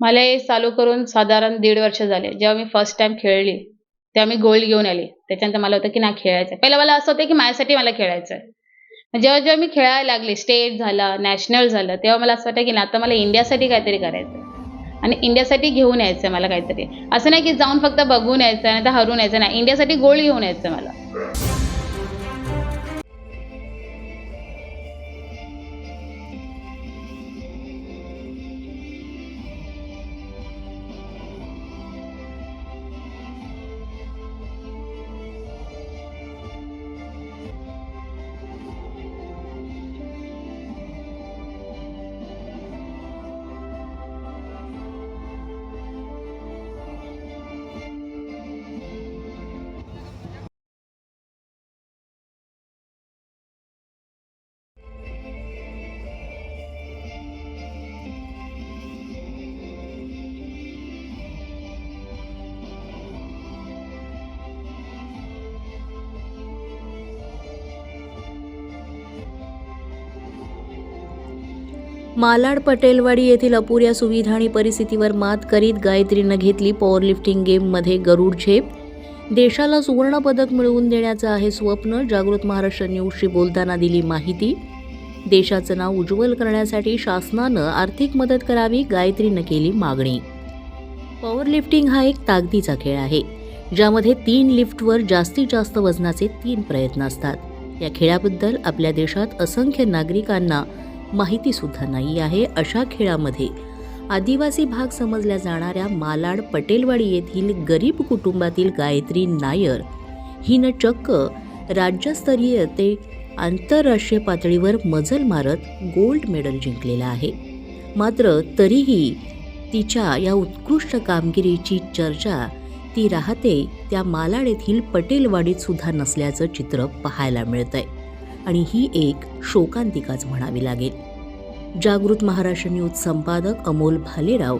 मला हे चालू करून साधारण दीड वर्ष झाले. जेव्हा मी फर्स्ट टाइम खेळली तेव्हा मी गोल्ड घेऊन आली. त्याच्यानंतर मला होतं की नाही खेळायचं पहिलं मला असं होतं की माझ्यासाठी मला खेळायचं आहे जेव्हा जेव्हा मी खेळायला लागले स्टेट झालं नॅशनल झालं तेव्हा मला असं वाटतं की नाही आता मला इंडियासाठी काहीतरी करायचं आणि इंडियासाठी घेऊन यायचं आहे मला काहीतरी. असं नाही की जाऊन फक्त बघून यायचं आहे नाही तर हरून यायचं नाही इंडियासाठी गोल्ड घेऊन यायचं आहे मला. मालाड पटेलवाडी येथील अपुऱ्या सुविधा आणि परिस्थितीवर मात करीत गायत्रीनं घेतली पॉवर लिफ्टिंग गेममध्ये गरुड झेप. देशाला सुवर्णपदक मिळवून देण्याचं आहे स्वप्न जागृत महाराष्ट्र न्यूजशी बोलताना दिली माहिती. देशाचं नाव उज्ज्वल करण्यासाठी शासनानं आर्थिक मदत करावी गायत्रीनं केली मागणी. पॉवर लिफ्टिंग हा एक ताकदीचा खेळ आहे ज्यामध्ये तीन लिफ्टवर जास्तीत जास्त वजनाचे तीन प्रयत्न असतात. या खेळाबद्दल आपल्या देशात असंख्य नागरिकांना माहितीसुद्धा नाही आहे अशा खेळामध्ये. आदिवासी भाग समजल्या जाणाऱ्या मालाड पटेलवाडी येथील गरीब कुटुंबातील गायत्री नायर हिनं चक्क राज्यस्तरीय ते आंतरराष्ट्रीय पातळीवर मजल मारत गोल्ड मेडल जिंकलेलं आहे. मात्र तरीही तिच्या या उत्कृष्ट कामगिरीची चर्चा ती राहते त्या मालाड येथील पटेलवाडीत सुद्धा नसल्याचं चित्र पाहायला मिळतंय. आणि ही एक शोकांतिकाच म्हणावी लागेल. जागृत महाराष्ट्र न्यूज संपादक अमोल भालेराव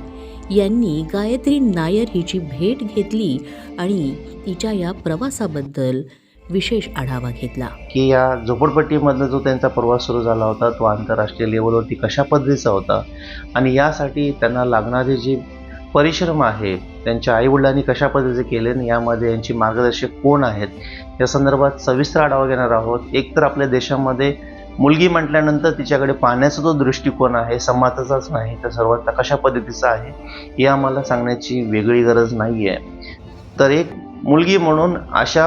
यांनी गायत्री नायर हिची भेट घेतली आणि तिच्या या प्रवासाबद्दल विशेष आढावा घेतला. की या झोपडपट्टीमधला जो त्यांचा प्रवास सुरू झाला होता तो आंतरराष्ट्रीय लेवलवरती कशा पद्धतीचा होता आणि यासाठी त्यांना लागणारे जे परिश्रम आहे त्यांच्या आईवडिलांनी कशा पद्धतीचे केले आणि यामध्ये यांची मार्गदर्शक कोण आहेत? या संदर्भात सविस्तर आढावा घेणार आहोत. एक तर आपल्या देशामध्ये मुलगी म्हटल्यानंतर तिच्याकडे पाहण्याचा जो दृष्टिकोन आहे समाजाचाच नाही तर सर्वात कशा पद्धतीचा आहे हे आम्हाला सांगण्याची वेगळी गरज नाही आहे तर एक मुलगी म्हणून अशा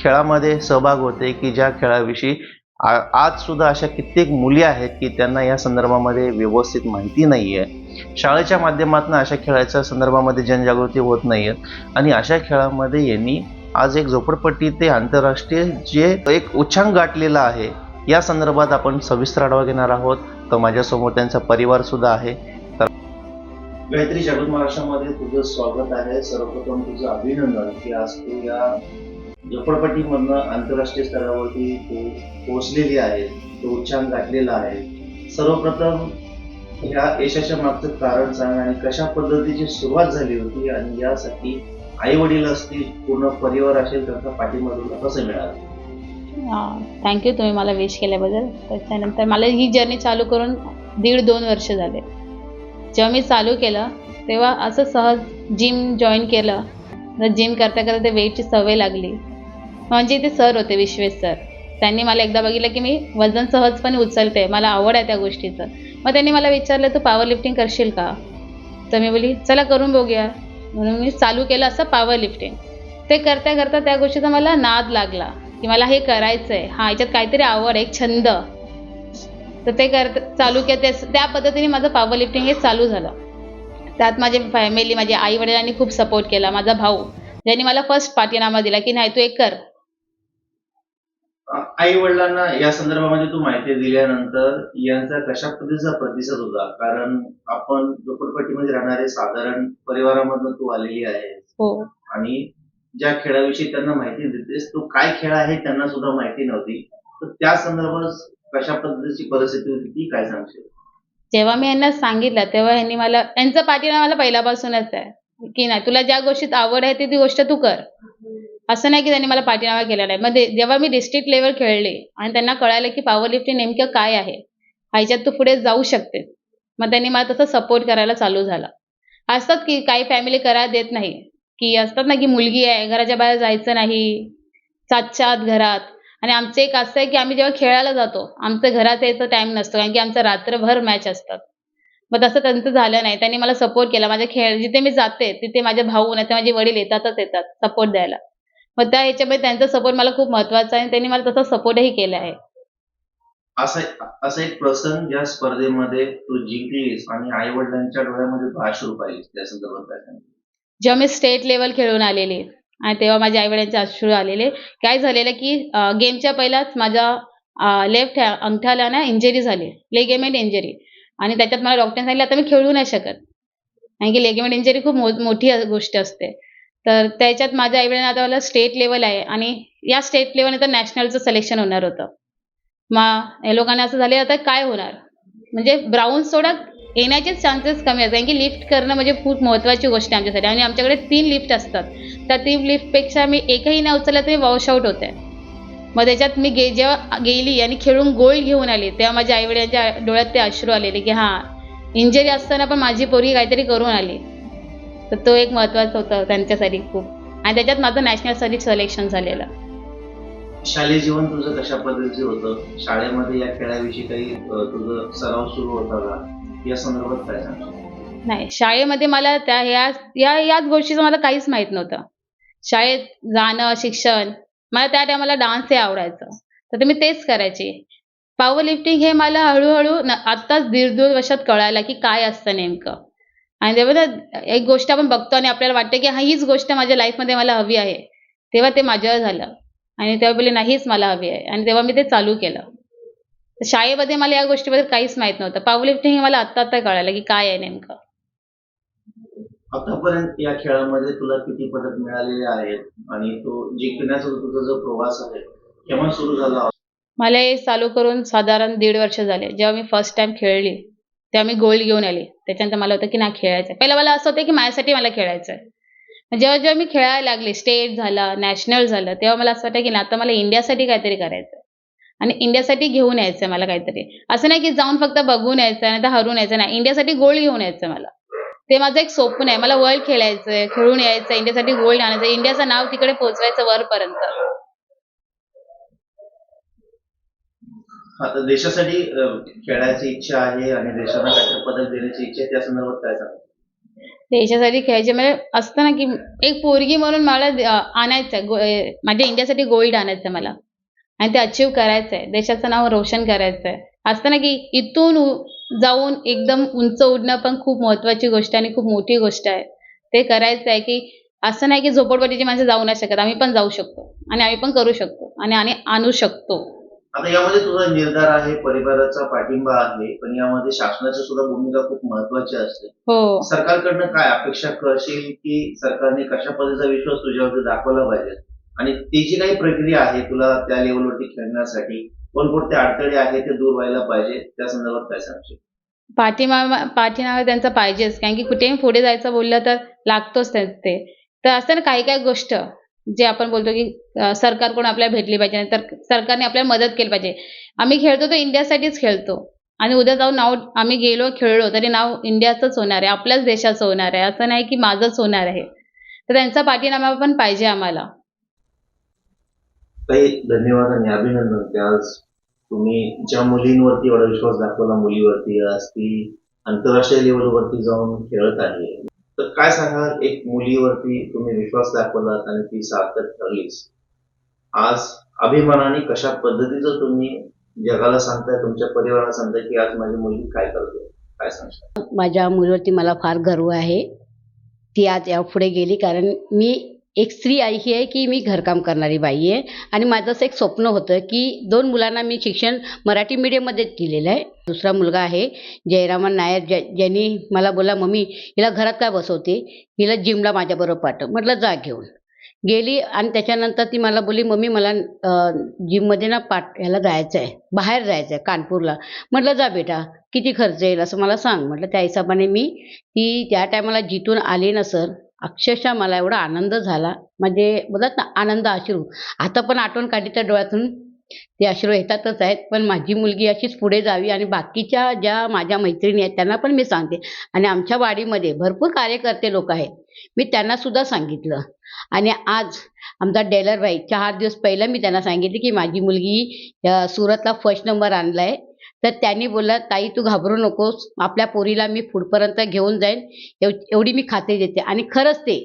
खेळामध्ये सहभाग होते की ज्या खेळाविषयी आज सुद्धा अशा कित्येक मुली आहेत की त्यांना या संदर्भामध्ये व्यवस्थित माहिती नाही आहे शाळेच्या माध्यमातून अशा खेळाच्या संदर्भामध्ये जनजागृती होत नाही आहे आणि अशा खेळामध्ये यांनी आज एक झोपडपट्टी ते आंतरराष्ट्रीय जे एक उच्चांक गाठलेला आहे या संदर्भात आपण सविस्तर आढावा घेणार आहोत. तर माझ्यासमोर त्यांचा परिवार सुद्धा आहे. तर गायत्री जागृत महाराष्ट्रामध्ये तुझं स्वागत आहे. सर्वप्रथम तुझं अभिनंदन की आज तू या झोपडपट्टीमधनं आंतरराष्ट्रीय स्तरावरती तो पोहोचलेली आहे तो उच्चांक गाठलेला आहे. सर्वप्रथम ह्या यशाच्या मागचं कारण सांग आणि कशा पद्धतीची सुरुवात झाली होती आणि यासाठी आई वडील असतील पूर्ण परिवार असेल त्यांचा पाठिंबा तुला कसं मिळाला? थँक्यू तुम्ही मला विश केल्याबद्दल. त्याच्यानंतर मला ही जर्नी चालू करून दीड दोन वर्ष झाले. जेव्हा मी चालू केलं तेव्हा असं सहज जिम जॉईन केलं. जिम करता करता ते वेटची सवय लागली. म्हणजे ते सर होते विश्वेश सर. त्यांनी मला एकदा बघितलं की मी वजन सहजपणे उचलते. मला आवड आहे त्या गोष्टीचं. मग त्यांनी मला विचारलं तू पॉवर लिफ्टिंग करशील का? तर मी बोली चला करून बघूया. म्हणून मी चालू केलं असं पॉवर लिफ्टिंग ते करता करता त्या गोष्टीचा मला नाद लागला की मला हे करायचं आहे हा याच्यात काहीतरी आवड एक छंद. तर ते कर चालू केलं. ते त्या पद्धतीने माझं पॉवर लिफ्टिंग हे चालू झालं. त्यात माझे फॅमिली माझ्या आई वडिलांनी खूप सपोर्ट केला. माझा भाऊ ज्यांनी मला फर्स्ट पाठीनामा दिला की नाही तू एक कर. आई वडिलांना या संदर्भामध्ये तू माहिती दिल्यानंतर यांचा कशा पद्धतीचा प्रतिसाद होता? कारण आपण झोपडपट्टीमध्ये राहणारे साधारण परिवारामधून तू आलेली आहे हो. आणि ज्या खेळाविषयी त्यांना माहिती देतेस तो काय खेळ आहे त्यांना सुद्धा माहिती नव्हती. तर त्या संदर्भात कशा पद्धतीची परिस्थिती होती ती काय सांगशील? जेव्हा मी यांना सांगितलं तेव्हा यांनी मला यांचा पाठिनामा मला पहिल्यापासूनच आहे. की नाही तुला ज्या गोष्टीत आवड आहे ती ती गोष्ट तू कर. असं नाही की त्यांनी मला पाठिनामा केला नाही. मग जेव्हा मी डिस्ट्रिक्ट लेवल खेळले आणि त्यांना कळालं की पॉवर लिफ्टिंग नेमकं काय आहे ह्याच्यात तू पुढे जाऊ शकते. मग त्यांनी मला तसं सपोर्ट करायला चालू झाला. असतात की काही फॅमिली करायला देत नाही. की असतात ना की मुलगी आहे घराच्या बाहेर जायचं नाही सातच्या आत घरात. आणि आमचं एक असं आहे की आम्ही जेव्हा खेळायला जातो आमचं घरात यायचं टाईम नसतो कारण की आमचं रात्रभर मॅच असतात. मग तसं त्यांचं झालं नाही. त्यांनी मला सपोर्ट केला. माझ्या खेळ जिथे मी जाते तिथे माझे भाऊ नाही ते माझे वडील येतातच येतात सपोर्ट द्यायला. मग त्या ह्याच्यामध्ये त्यांचा सपोर्ट मला खूप महत्त्वाचा आहे आणि त्यांनी मला तसा सपोर्टही केला आहे. असा असा एक प्रसंग ज्या स्पर्धेमध्ये तू जिंकलीस आणि आई वडिलांच्या डोळ्यामध्ये अश्रू पाहिलीस त्या संदर्भात काय सांगशील? जेव्हा मी स्टेट लेवल खेळून आलेली आणि तेव्हा माझ्या आईवडिलांचे अश्रू आलेले काय झालेलं की गेमच्या पहिलाच माझ्या लेफ्ट अंगठ्याला ना इंजरी झाली. लेगेमेंट इंजरी आणि त्याच्यात मला डॉक्टरने सांगितलं आता मी खेळू नाही शकत. कारण की लेगेमेंट इंजरी खूप मोठी गोष्ट असते. तर त्याच्यात माझ्या आईवडिलांना आता मला स्टेट लेवल आहे. आणि या स्टेट लेवल तर नॅशनलचं सिलेक्शन होणार होतं. मग या लोकांना असं झाले आता काय होणार? म्हणजे ब्राऊन सोडा येण्याचेच चान्सेस कमी असतात. कारण की लिफ्ट करणं म्हणजे खूप महत्त्वाची गोष्ट आहे आमच्यासाठी. आणि आमच्याकडे तीन लिफ्ट असतात. त्या तीन लिफ्टपेक्षा मी एकही नाही उचललं तरी वॉशआउट वॉश आउट होते. मग त्याच्यात मी गे जेव्हा गेली आणि खेळून गोल्ड घेऊन आली तेव्हा माझ्या आईवडिलांच्या डोळ्यात ते अश्रू आलेले की हां इंजरी असताना पण माझी पोरगी काहीतरी करून आली. तर तो एक महत्त्वाचं होतं त्यांच्यासाठी खूप. आणि त्याच्यात माझं नॅशनलसाठी सिलेक्शन झालेलं. शालेय जीवन तुझं कशा पद्धतीचं होतं? शाळेमध्ये या खेळाविषयी काही तुझं सराव सुरू होता का? या संदर्भात काय सांगशील? नाही शाळेमध्ये मला त्या ह्या या याच गोष्टीचं मला काहीच माहीत नव्हतं. शाळेत जाणं शिक्षण मला त्या टायमाला डान्स हे आवडायचं. तर ते मी तेच करायचे. पॉवर लिफ्टिंग हे मला हळूहळू आत्ताच दीड दोन वर्षात कळायला की काय असतं नेमकं. आणि तेव्हा ना एक गोष्ट आपण बघतो आणि आपल्याला वाटतं की हा हीच गोष्ट माझ्या लाईफमध्ये मला हवी आहे. तेव्हा ते माझ्यावर झालं. आणि तेव्हा बोलले नाहीच मला हवी आहे. आणि तेव्हा मी ते चालू केलं. तर शाळेमध्ये मला या गोष्टीबद्दल काहीच माहीत नव्हतं. पॉवर लिफ्टिंग हे मला आत्ता आत्ता कळालं की काय आहे नेमकं. आतापर्यंत या खेळामध्ये तुला किती पदक मिळालेले आहेत? आणि तो जिंकण्याचा तुझा जो प्रवास आहे केव्हा सुरू झाला? मला हे चालू करून साधारण दीड वर्ष झाले. जेव्हा मी फर्स्ट टाइम खेळली तेव्हा मी गोल्ड घेऊन आली. त्याच्यानंतर मला होतं की नाही खेळायचं पहिलं मला असं होतं की माझ्यासाठी मला खेळायचं आहे जेव्हा जेव्हा मी खेळायला लागले स्टेट झाला नॅशनल झालं तेव्हा मला असं वाटतं की आता मला इंडियासाठी काहीतरी करायचं आणि इंडियासाठी घेऊन यायचं मला काहीतरी. असं नाही की जाऊन फक्त बघून यायचं नाही तर हरून यायचं नाही. इंडियासाठी गोल्ड घेऊन यायचं मला. ते माझं एक स्वप्न आहे. मला वर्ल्ड खेळायचं आहे खेळून यायचं इंडियासाठी गोल्ड आणायचं इंडियाचं नाव तिकडे पोहोचवायचं वरपर्यंत. आता देशासाठी खेळायची इच्छा आहे आणि देशाला काहीतरी पदक देण्याची इच्छा आहे त्या संदर्भात काय सांग देशासाठी खेळायचे म्हणजे असतं ना की एक पोरगी म्हणून मला अं, आणायचं आहे गो अं, माझ्या इंडियासाठी गोल्ड आणायचं आहे मला. आणि ते अचीव करायचंय. देशाचं नाव रोशन करायचंय. असतं ना की इथून उ- जाऊन एकदम उंच उडणं पण खूप महत्वाची गोष्ट आहे आणि खूप मोठी गोष्ट आहे. ते करायचं आहे की असं नाही की झोपडपट्टीची माणसं जाऊ नाही शकत. आम्ही पण जाऊ शकतो. आणि आम्ही पण करू शकतो. आणि आणि आणू शकतो. आता यामध्ये तुझा निर्धार आहे परिवाराचा पाठिंबा आहे पण यामध्ये शासनाची सुद्धा भूमिका खूप महत्वाची असते. हो. सरकारकडनं काय अपेक्षा करशील की सरकारने कशा पद्धतीचा विश्वास तुझ्यावरती दाखवला पाहिजे? आणि ती जी काही प्रक्रिया आहे तुला त्या लेवलवरती खेळण्यासाठी कोणकोणते अडथळे आहेत ते दूर व्हायला पाहिजे त्या संदर्भात काय सांगशील? पाठीमा पाठीमागे त्यांचा पाहिजेच कारण की कुठेही पुढे जायचं बोललं तर लागतोच ते. ते. तर असतं ना काही काही गोष्ट जे आपण बोलतो की सरकारकडून आपल्याला भेटली पाहिजे तर सरकारने आपल्याला मदत केली पाहिजे. आम्ही खेळतो तर इंडियासाठीच खेळतो. आणि उद्या जाऊन नाव आम्ही गेलो खेळलो तरी नाव इंडियाचंच होणार आहे आपल्याच देशाचं होणार आहे. असं नाही की माझंच होणार आहे. तर त्यांचा पाठीनामा पण पाहिजे आम्हाला. धन्यवाद आणि अभिनंदन. की आज तुम्ही ज्या मुलींवरती एवढा विश्वास दाखवला मुलीवरती आज ती आंतरराष्ट्रीय लेवलवरती जाऊन खेळत आहे. तर काय सांगाल? एक मुलीवरती तुम्ही विश्वास दाखवलात आणि ती सार्थक ठरलीस आज अभिमानाने कशा पद्धतीचं तुम्ही जगाला सांगताय तुमच्या परिवाराला सांगताय की आज माझी मुलगी काय करते? काय सांगता माझ्या मुलीवरती मला फार गर्व आहे. ती आज यापुढे गेली कारण मी एक स्त्री आई ही आहे की मी घरकाम करणारी बाई आहे. आणि माझं असं एक स्वप्न होतं की दोन मुलांना मी शिक्षण मराठी मीडियममध्येच दिलेलं आहे. दुसरा मुलगा आहे जयरामन नायर ज्या ज्यांनी मला बोला मम्मी हिला घरात काय बसवते? हिला जिमला माझ्याबरोबर पाठव. म्हटलं जा घेऊन. गेली आणि त्याच्यानंतर ती मला बोली मम्मी मला जिममध्ये ना पाठ ह्याला जायचं आहे. बाहेर जायचं आहे कानपूरला. म्हटलं जा बेटा किती खर्च येईल असं मला सांग. म्हटलं त्या हिशोबाने मी ती त्या टायमाला जिथून आली ना सर अक्षरशः मला एवढा आनंद झाला. म्हणजे बोलत ना आनंद अश्रू. आता पण आठवण काढली तर डोळ्यातून ते अश्रू येतातच आहेत. पण माझी मुलगी अशीच पुढे जावी आणि बाकीच्या ज्या माझ्या मैत्रिणी आहेत त्यांना पण मी सांगते. आणि आमच्या वाडीमध्ये भरपूर कार्यकर्ते लोक आहेत. मी त्यांना सुद्धा सांगितलं. आणि आज आमचा डेलर भाई चार दिवस पहिलं मी त्यांना सांगितले की माझी मुलगी सुरतला फर्स्ट नंबर आणला आहे तर त्यांनी बोलला ताई तू घाबरू नकोस. आपल्या पोरीला मी पुढपर्यंत घेऊन जाईन. एव एवढी मी खात्री देते. आणि खरंच ते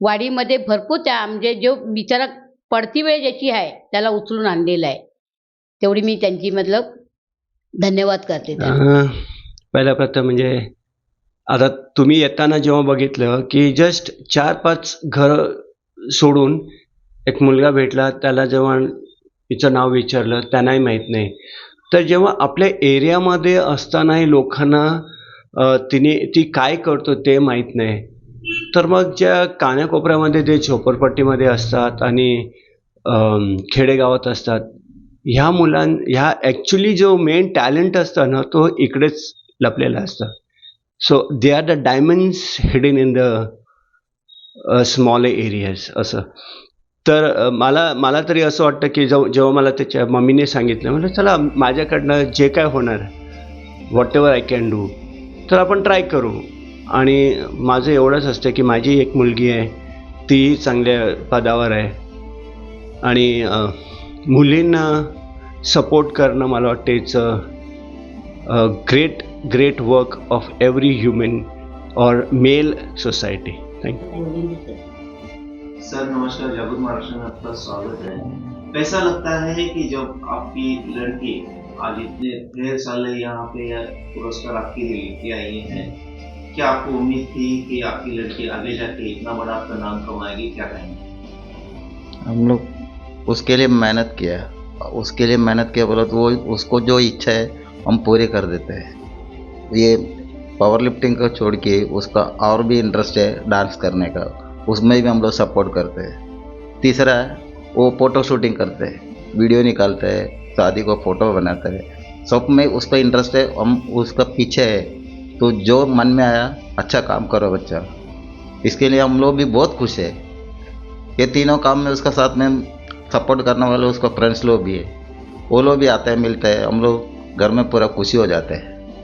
वाडीमध्ये भरपूर त्या म्हणजे जो बिचारा पडती वेळ ज्याची आहे त्याला उचलून आणलेला आहे. तेवढी मी त्यांची मतलब धन्यवाद करते पहिला प्रथम म्हणजे आता तुम्ही येताना जेव्हा बघितलं की जस्ट चार पाच घर सोडून एक मुलगा भेटला त्याला जेव्हा तिचं नाव विचारलं त्यांनाही माहीत नाही. तर जेव्हा आपल्या एरियामध्ये असतानाही लोकांना तिने ती काय करतो ते माहीत नाही. तर मग ज्या कानाकोपऱ्यामध्ये जे झोपडपट्टीमध्ये असतात आणि खेडेगावात असतात ह्या मुलां ह्या ॲक्च्युली जो मेन टॅलेंट असतं ना तो इकडेच लपलेला असतं. So they are the diamonds hidden in the small areas असं. तर मला मला तरी असं वाटतं की जेव्हा जेव्हा मला त्याच्या मम्मीने सांगितलं म्हटलं चला माझ्याकडनं जे काय होणार whatever I can do तर आपण ट्राय करू. आणि माझं एवढंच असतं की माझी एक मुलगी आहे तीही चांगल्या पदावर आहे. आणि मुलींना सपोर्ट करणं मला वाटतं it's a great great work of every human और male society thank you sir, नमस्कार जागृत महाराष्ट्र में आपका स्वागत है। कैसा लगता है कि जब आपकी लड़की आज इतने, ढेर साल यहाँ पे पुरस्कार आपके लिए लेके आई है, क्या आपको उम्मीद थी कि आपकी लड़की आगे जाके इतना बड़ा आपका नाम कमाएगी? क्या कहेंगे? हम लोग उसके लिए मेहनत किया उसके लिए मेहनत किया, बोला तो वो, उसको जो इच्छा है, हम पूरी कर देते हैं। ये पावर लिफ्टिंग को छोड़ के उसका और भी इंटरेस्ट है डांस करने का। उसमें भी हम लोग सपोर्ट करते हैं। तीसरा, वो फ़ोटो शूटिंग करते हैं वीडियो निकालते हैं, शादी को फ़ोटो बनाते हैं। सब में उसका इंटरेस्ट है, हम उसका पीछे है। तो जो मन में आया अच्छा काम करो बच्चा। इसके लिए हम लोग भी बहुत खुश है। ये तीनों काम में उसका साथ में सपोर्ट करने वाले, उसका फ्रेंड्स लोग भी है। वो लोग भी आते हैं, मिलते हैं। हम लोग घर में पूरा खुशी हो जाते हैं।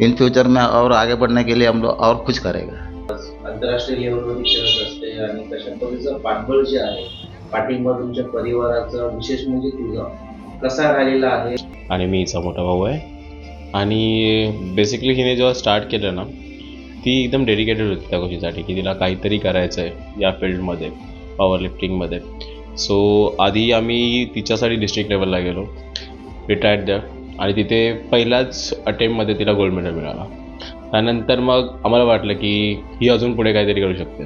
इन फ्यूचर में और आगे बढ़ने के लिए हम लोग और कुछ करेगा। आंतरराष्ट्रीय लेवलवरती खेळत असते आणि कशा पद्धतीचं पाठबळ जे आहे पाठिंबा तुमच्या परिवाराचा विशेष म्हणजे तुझा कसा राहिलेला आहे? आणि मी हिचा मोठा भाऊ आहे. आणि बेसिकली हिने जेव्हा स्टार्ट केलं ना ती एकदम डेडिकेटेड होती त्या गोष्टीसाठी की तिला काहीतरी करायचं आहे या फील्डमध्ये पॉवर लिफ्टिंगमध्ये सो आधी आम्ही तिच्यासाठी डिस्ट्रिक्ट लेवलला गेलो रिटायर्ड द्या आणि तिथे पहिल्याच अटेम्प्टमध्ये तिला गोल्ड मेडल मिळाला. त्यानंतर मग आम्हाला वाटलं की ही अजून पुढे काहीतरी करू शकते.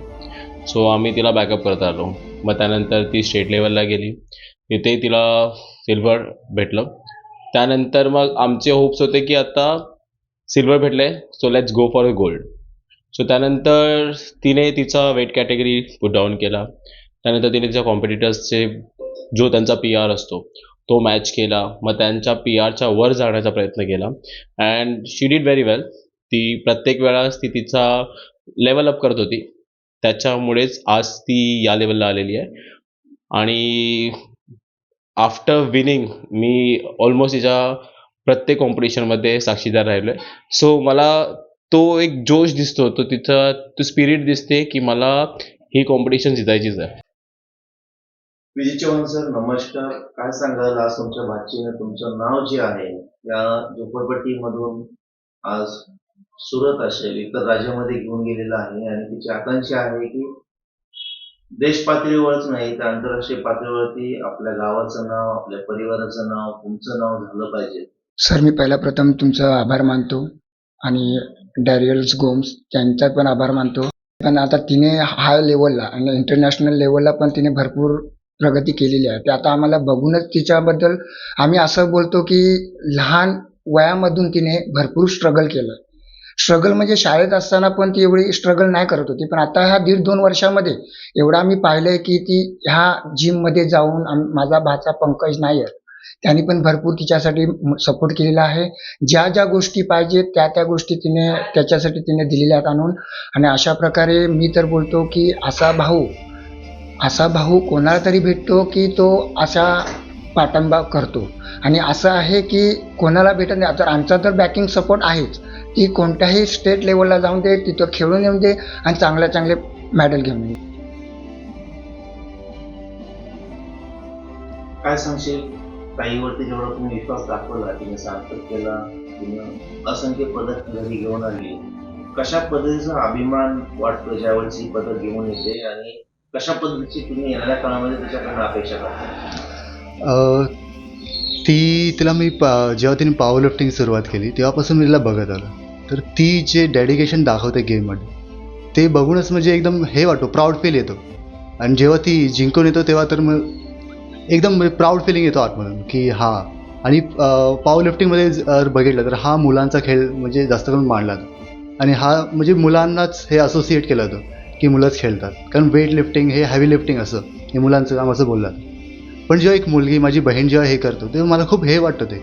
सो आम्ही तिला बॅकअप करत आलो. मग त्यानंतर ती स्टेट लेवलला गेली. तिथे तिला सिल्वर भेटलं. त्यानंतर मग आमचे होप्स होते की आता सिल्वर भेटले so let's go for a gold so त्यानंतर तिने तिचा वेट कॅटेगरी डाऊन केला. त्यानंतर तिने तिच्या कॉम्पिटिटर्सचे जो त्यांचा पी आर असतो तो मॅच केला. मग त्यांच्या पी आरच्या वर जाण्याचा प्रयत्न केला. And she did very well ती प्रत्येक वेळास ती तिचा लेवल अप करत होती. त्याच्यामुळेच आज ती या लेवलला आलेली आहे. आणि आफ्टर विनिंग मी ऑलमोस्ट तिच्या प्रत्येक कॉम्पिटिशनमध्ये साक्षीदार राहिलो आहे सो मला तो एक जोश दिसतो तो तिचा तो स्पिरिट दिसते की मला ही कॉम्पिटिशन जितायचीच आहे. विजय चव्हाण सर नमस्कार. काय सांगाल आज तुमच्या भाचीने तुमचं नाव जे आहे या झोपडपट्टीमधून आज सुरत असेल इतर राज्यामध्ये घेऊन गेलेलं आहे आणि तिची आकांक्षा आहे की देश पातळीवरच नाही तर आंतरराष्ट्रीय पातळीवरती आपल्या गावाचं नाव आपल्या परिवाराचं नाव तुमचं नाव झालं पाहिजे. सर मी पहिला प्रथम तुमचा आभार मानतो आणि डॅरियल्स गोम्स त्यांचा पण आभार मानतो. पण आता तिने हाय लेवलला आणि इंटरनॅशनल लेवलला पण तिने भरपूर प्रगती केलेली आहे. ते आता आम्हाला बघूनच तिच्याबद्दल आम्ही असं बोलतो की लहान वयामधून तिने भरपूर स्ट्रगल केलं. स्ट्रगल म्हणजे शाळेत असताना पण ती एवढी स्ट्रगल नाही करत होती. पण आता ह्या दीड दोन वर्षामध्ये एवढं आम्ही पाहिलंय की ती ह्या जिममध्ये जाऊन माझा भाचा पंकज नायर त्यांनी पण भरपूर तिच्यासाठी सपोर्ट केलेला आहे. ज्या ज्या गोष्टी पाहिजेत त्या त्या गोष्टी तिने त्याच्यासाठी तिने दिलेल्या आहेत आणून. आणि अशा प्रकारे मी तर बोलतो की असा भाऊ असा भाऊ कोणाला तरी भेटतो की तो असा पाठिंबा करतो. आणि असं आहे की कोणाला भेटत नाही. तर आमचा तर बॅकिंग सपोर्ट आहेच. की कोणत्याही स्टेट लेवलला जाऊन दे तिथं खेळून येऊन दे आणि चांगल्या चांगले मेडल घेऊन ये. काय सांगशील? ताईवरती जेवढा तुम्ही विश्वास दाखवला तिने सार्थक केला तिने असंख्य पदक घरी घेऊन आली कशा पद्धतीचा अभिमान वाटतो ज्यावेळेस ही पदक घेऊन येते आणि कशा पद्धतीची तुम्ही येणाऱ्या काळामध्ये त्याच्याकडनं अपेक्षा करता? अ, ती तिला मी पा जेव्हा तिने पॉवर लिफ्टिंग सुरुवात केली तेव्हापासून मी तिला बघत आलो. तर ती जे डेडिकेशन दाखवते गेममध्ये ते बघूनच म्हणजे एकदम हे वाटतो प्राऊड फील येतो. आणि जेव्हा ती जिंकून येतो तेव्हा तर मग एकदम म्हणजे प्राऊड फिलिंग येतो आतमधून की हा. आणि पावर लिफ्टिंगमध्ये जर बघितलं तर हा मुलांचा खेळ म्हणजे जास्त करून मांडला जातो. आणि हा म्हणजे मुलांनाच हे असोसिएट केलं जातं की मुलंच खेळतात. कारण वेट लिफ्टिंग हे हॅवी लिफ्टिंग असं हे मुलांचं काम असं बोललं पण जेव्हा एक मुलगी माझी बहीण जेव्हा हे करतो तेव्हा मला खूप हे वाटतं ते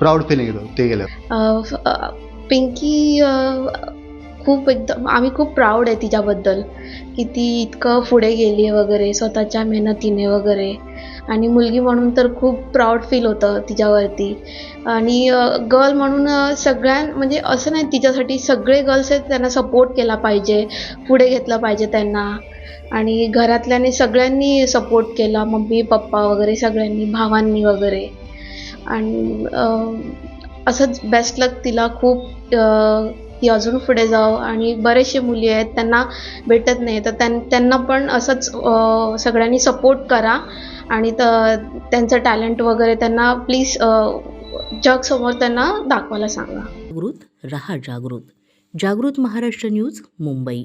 प्राऊड फिलिंग येतो ते गेल्यावर. पिंकी खूप एकदम आम्ही खूप प्राऊड आहे तिच्याबद्दल. की ती इतकं पुढे गेली आहे वगैरे स्वतःच्या मेहनतीने वगैरे. आणि मुलगी म्हणून तर खूप प्राऊड फील होतं तिच्यावरती. आणि गर्ल म्हणून सगळ्यां म्हणजे असं नाही तिच्यासाठी सगळे गर्ल्स आहेत त्यांना सपोर्ट केला पाहिजे पुढे घेतलं पाहिजे त्यांना. आणि घरातल्याने सगळ्यांनी सपोर्ट केला मम्मी पप्पा वगैरे सगळ्यांनी भावांनी वगैरे. आणि असंच बेस्ट लक तिला खूप ती अजून पुढे जावं आणि बरेचसे मुली आहेत त्यांना भेटत नाही. तर त्यां त्यांना पण असंच सगळ्यांनी सपोर्ट करा आणि त त्यांचं टॅलेंट वगैरे त्यांना प्लीज जगसमोर त्यांना दाखवायला सांगा. जागृत रहा जागृत. जागृत महाराष्ट्र न्यूज मुंबई.